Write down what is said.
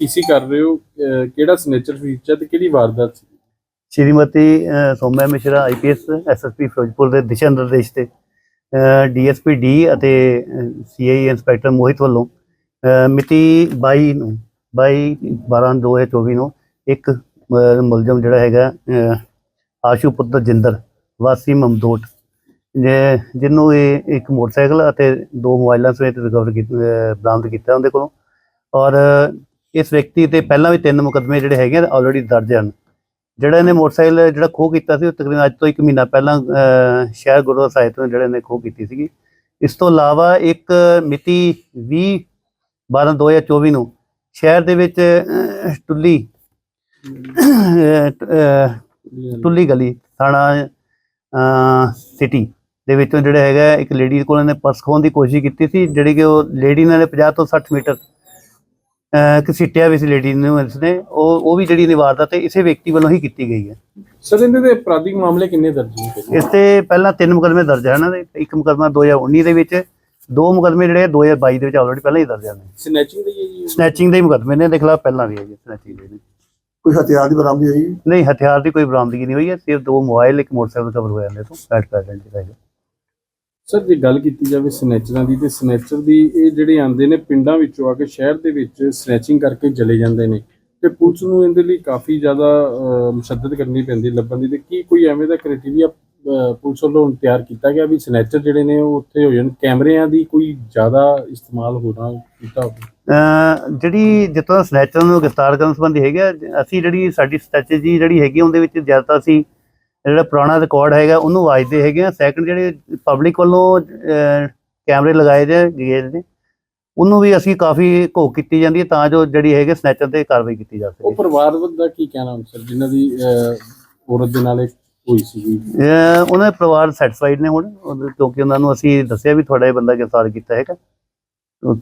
ਪੀਸੀ ਕਰ ਰਹੇ ਹੋ ਅਹ ਕਿਹੜਾ ਸਿਗਨੇਚਰ ਫੀਚਰ ਤੇ ਕਿਹੜੀ ਵਾਰਦਾਤ ਸੀ? ਸ਼੍ਰੀਮਤੀ ਅ, ਸੌਮਿਆ ਮਿਸ਼ਰਾ ਆਈਪੀਐਸ ਐਸਐਸਪੀ ਫਿਰੋਜ਼ਪੁਰ ਦੇ ਦਿਸ਼ਾ ਨਿਰਦੇਸ਼ ਤੇ ਡੀਐਸਪੀ ਡੀ ਅਤੇ ਸੀਆਈ ਇੰਸਪੈਕਟਰ ਮੋਹਿਤ ਵੱਲੋਂ ਅ, ਮਿਤੀ 22 ਨੂੰ 22 12 2024 ਨੂੰ ਇੱਕ ਅ, ਮੁਲਜ਼ਮ ਜਿਹੜਾ ਹੈਗਾ ਅ, ਆਸ਼ੂ ਪੁੱਤਰ ਜਿੰਦਰ ਵਾਸੀ ਮਮਦੋਟ ਜੇ- ਜਿਹਨੂੰ ਇਹ ਇੱਕ ਮੋਟਰਸਾਈਕਲ ਅਤੇ ਦੋ ਮੋਬਾਈਲਾਂ ਸਮੇਤ ਰਿਕਵਰ ਕੀਤਾ ਬਰਾਮਦ ਕੀਤਾ ਉਹਦੇ ਕੋਲੋਂ ਔਰ ਇਸ ਵਿਅਕਤੀ ਤੇ ਪਹਿਲਾਂ ਵੀ ਤਿੰਨ ਮੁਕੱਦਮੇ ਜਿਹੜੇ ਹੈਗੇ ਆਲਰੇਡੀ ਦਰਜ ਹਨ। ਜਿਹੜਾ ਇਹਨੇ ਮੋਟਰਸਾਈਕਲ, ਜਿਹੜਾ ਖੋਹ ਕੀਤਾ ਸੀ, ਉਹ ਤਕਰੀਬਨ ਅੱਜ ਤੋਂ 1 ਮਹੀਨਾ ਪਹਿਲਾਂ ਸ਼ਹਿਰ ਗੁਰਦੁਆਰਾ ਸਾਹਿਬ ਤੋਂ ਜਿਹੜਾ ਇਹਨੇ ਖੋਹ ਕੀਤੀ ਸੀਗੀ। ਇਸ ਤੋਂ ਇਲਾਵਾ ਇੱਕ ਮਿਤੀ 20 12 2024 ਨੂੰ ਸ਼ਹਿਰ ਦੇ ਵਿੱਚ ਟੁੱਲੀ ਟੁੱਲੀ ਗਲੀ ਥਾਣਾ ਸਿਟੀ ਦੇ ਵਿੱਚੋਂ ਜਿਹੜਾ ਹੈਗਾ, ਇੱਕ ਲੇਡੀ ਕੋਲ ਇਹਨੇ ਪਰਸ ਖੋਹਣ ਦੀ ਕੋਸ਼ਿਸ਼ ਕੀਤੀ ਸੀ, ਜਿਹੜੀ ਕਿ ਉਹ ਲੇਡੀ ਨੇ 50 ਤੋਂ 60 ਮੀਟਰ ਘਸੀਟਿਆ ਵੀ ਸੀ ਲੇਡੀ ਨੂੰ ਇਸਨੇ ਉਹ ਉਹ ਵੀ ਜਿਹੜੀ ਨਿਵਾਰਤਾ ਤੇ ਇਸੇ ਵਿਅਕਤੀ ਵੱਲੋਂ ਹੀ ਕੀਤੀ ਗਈ ਹੈ। ਸਰ ਇਹਦੇ ਤੇ ਅਪਰਾਧਿਕ ਮਾਮਲੇ ਕਿੰਨੇ ਦਰਜ ਨੇ? ਇਸ ਤੇ ਪਹਿਲਾਂ ਤਿੰਨ ਮੁਕਦਮੇ ਦਰਜ ਹਨ ਦੇ ਇੱਕ ਮੁਕਦਮਾ 2019 ਦੇ ਵਿੱਚ ਦੋ ਮੁਕਦਮੇ ਜਿਹੜੇ 2022 ਦੇ ਵਿੱਚ ਆਲਰੇਡੀ ਪਹਿਲਾਂ ਹੀ ਦਰਜ ਹਨ। ਸਨੈਚਿੰਗ ਦੀ ਹੈ ਜੀ ਸਨੈਚਿੰਗ ਦੇ ਹੀ ਮੁਕਦਮੇ ਨੇ ਦੇ ਖਿਲਾਫ ਪਹਿਲਾਂ ਵੀ ਹੈ ਜੀ ਸਨੈਚਿੰਗ ਦੇ ਨੇ। ਕੋਈ ਹਥਿਆਰ ਦੀ ਬਰਾਮਦੀ ਹੋਈ? ਨਹੀਂ ਹਥਿਆਰ ਦੀ ਕੋਈ ਬਰਾਮਦਗੀ ਨਹੀਂ ਹੋਈ ਹੈ ਸਿਰਫ ਦੋ ਮੋਬਾਈਲ ਇੱਕ ਮੋਟਰਸਾਈਕਲ ਕਵਰ ਹੋਇਆ ਨੇ ਤੋਂ ਐਟ ਪ੍ਰੈਜ਼ੈਂਟ ਜਿਹੜਾ ਹੈਗਾ ਸਰ ਜੇ ਗੱਲ ਕੀਤੀ ਜਾਵੇ ਸਨੈਚਰਾਂ ਦੀ ਤੇ ਸਨੈਚਰ ਦੀ ਇਹ ਜਿਹੜੇ ਆਂਦੇ ਨੇ ਪਿੰਡਾਂ ਵਿੱਚੋਂ ਆ ਕੇ ਸ਼ਹਿਰ ਦੇ ਵਿੱਚ ਸਨੈਚਿੰਗ ਕਰਕੇ ਚਲੇ ਜਾਂਦੇ ਨੇ ਤੇ ਪੁਲਿਸ ਨੂੰ ਇਹਦੇ ਲਈ ਕਾਫੀ ਜ਼ਿਆਦਾ ਅਹ, ਮੁਸ਼ੱਦਦ ਕਰਨੀ ਪੈਂਦੀ ਲੱਭਣ ਦੀ ਤੇ ਕੀ ਕੋਈ ਐਵੇਂ ਦਾ ਕ੍ਰਾਈਟੇਰੀਆ ਪੁਲਿਸ ਵੱਲੋਂ ਤਿਆਰ ਕੀਤਾ ਗਿਆ ਵੀ ਸਨੈਚਰ ਜਿਹੜੇ ਨੇ ਉਹ ਉੱਥੇ ਹੋ ਜਾਣ ਕੈਮਰਿਆਂ ਦੀ ਕੋਈ ਜ਼ਿਆਦਾ ਇਸਤੇਮਾਲ ਹੋਣਾ ਕੀਤਾ ਹੋਵੇ? ਜਿਹੜੀ ਜਿੱਦਾਂ ਸਨੈਚਰਾਂ ਨੂੰ ਗ੍ਰਿਫਤਾਰ ਕਰਨ ਸੰਬੰਧੀ ਹੈਗਾ ਅਸੀਂ ਜਿਹੜੀ ਸਾਡੀ ਸਟ੍ਰੈਟਜੀ ਜਿਹੜੀ ਹੈਗੀ ਉਹਦੇ ਵਿੱਚ ਜ਼ਿਆਦਾਤਰ ਅਸੀਂ ਜਿਹੜਾ ਪੁਰਾਣਾ ਰਿਕਾਰਡ ਹੈਗਾ ਉਹਨੂੰ ਵਾਜਦੇ ਹੈਗੇ ਆ। ਸੈਕੰਡ ਜਿਹੜੇ ਪਬਲਿਕ ਵੱਲੋਂ ਕੈਮਰੇ ਲਗਾਏ ਜੇ ਗਏ ਨੇ ਉਹਨੂੰ ਵੀ ਅਸੀਂ ਕਾਫੀ ਘੋਖ ਕੀਤੀ ਜਾਂਦੀ ਹੈ ਤਾਂ ਜੋ ਜਿਹੜੀ ਹੈਗੇ ਸਨੈਚਰ ਤੇ ਕਾਰਵਾਈ ਕੀਤੀ ਜਾ ਉਹ ਸਕੇ ਪਰਿਵਾਰ ਦਾ ਕੀ ਕਹਿਣਾ ਹੁਣ ਸਰ ਜਿਨ੍ਹਾਂ ਦੀ ਔਰਤ ਦੇ ਨਾਲ ਹੋਈ ਅਹ, ਉਹਨਾਂ ਦੇ ਪਰਿਵਾਰ ਸੈਟੀਸਫਾਈਡ ਨੇ ਹੁਣ। ਕਿਉਂਕਿ ਉਹਨਾਂ ਨੂੰ ਅਸੀਂ ਦੱਸਿਆ ਵੀ ਤੁਹਾਡਾ ਇਹ ਬੰਦਾ ਗ੍ਰਿਫਤਾਰ ਕੀਤਾ ਹੈਗਾ। ਉਹ